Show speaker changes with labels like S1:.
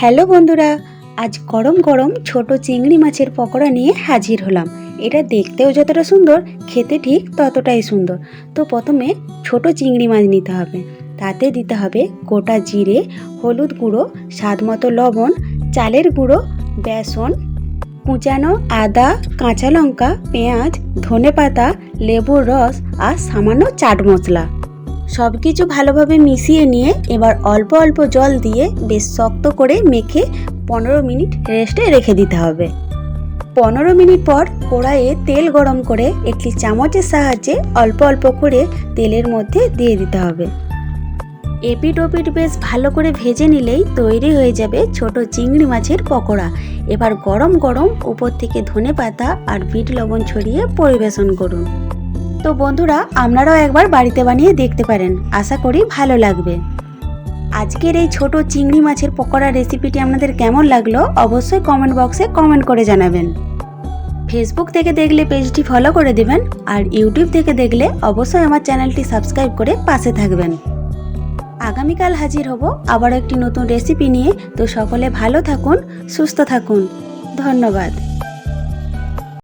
S1: Hello বন্ধুরা, আজ গরম গরম ছোট চিংড়ি মাছের পকোড়া নিয়ে হাজির হলাম। এটা দেখতেও যতটা সুন্দর, খেতে ঠিক ততটাই সুন্দর। তো প্রথমে ছোট চিংড়ি মাছ নিতে হবে। তাতে দিতে হবে গোটা জিরে, হলুদ গুঁড়ো, স্বাদ মতো লবণ, চালের গুঁড়ো, বেসন, কুচানো আদা, কাঁচা লঙ্কা, পেঁয়াজ ধনে পাতা লেবুর রস আর সামান্য চাট মশলা। সব কিছু ভালোভাবে মিশিয়ে নিয়ে এবার অল্প অল্প জল দিয়ে বেশ শক্ত করে মেখে পনেরো মিনিট রেস্টে রেখে দিতে হবে। পনেরো মিনিট পর কড়াইয়ে তেল গরম করে একটি চামচের সাহায্যে অল্প অল্প করে তেলের মধ্যে দিয়ে দিতে হবে। এপিট ওপিট বেশ ভালো করে ভেজে নিলেই তৈরি হয়ে যাবে ছোট চিংড়ি মাছের পকোড়া। এবার গরম গরম উপর থেকে ধনে পাতা আর বিট লবণ ছড়িয়ে পরিবেশন করুন। তো বন্ধুরা, আপনারাও একবার বাড়িতে বানিয়ে দেখতে পারেন। আশা করি ভালো লাগবে। আজকের এই ছোট চিংড়ি মাছের পকোড়া রেসিপিটি আপনাদের কেমন লাগল অবশ্যই কমেন্ট বক্সে কমেন্ট করে জানাবেন। ফেসবুক থেকে দেখলে পেজটি ফলো করে দেবেন, আর ইউটিউব থেকে দেখলে অবশ্যই আমার চ্যানেলটি সাবস্ক্রাইব করে পাশে থাকবেন। আগামীকাল হাজির হব আবার একটি নতুন রেসিপি নিয়ে। তো সকলে ভালো থাকুন, সুস্থ থাকুন। ধন্যবাদ।